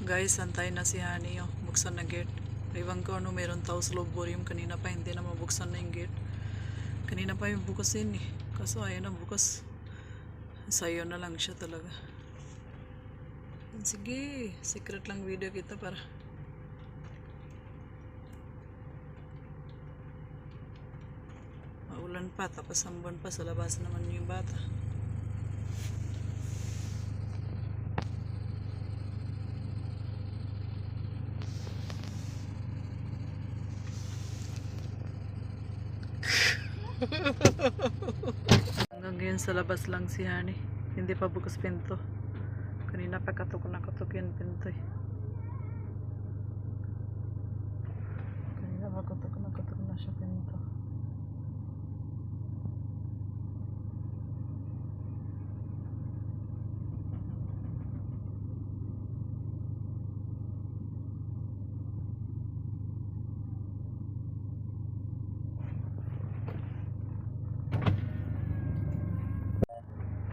Guys, antay na si Honey. Oh. Buksan na gate. Iwan ko ano, meron tao sa loob volume. Kanina pa hindi na mabuksan na yung gate. Kanina pa yung bukasin eh. Kaso ayaw na bukas. Sa'yo na lang siya talaga. Sige, secret lang video kita para. Maulan pa, tapos buwan pa sa labas naman yung bata. Hanggang ngayon sa labas lang si Hani. Hindi pa bukas pinto. Kanina pa katok na katok yung pinto eh.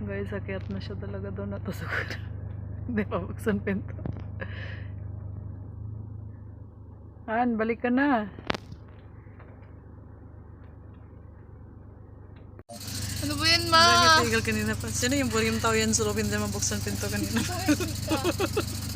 Guys, akyat na siya talaga doon. Natusok na. Hindi pa buksan pinto. Han, balik ka na. Ano ba yan, ma? Nagtigil kanina pa. Sino yung bulim tao yan? Sulob hindi mabuksan pinto kanina.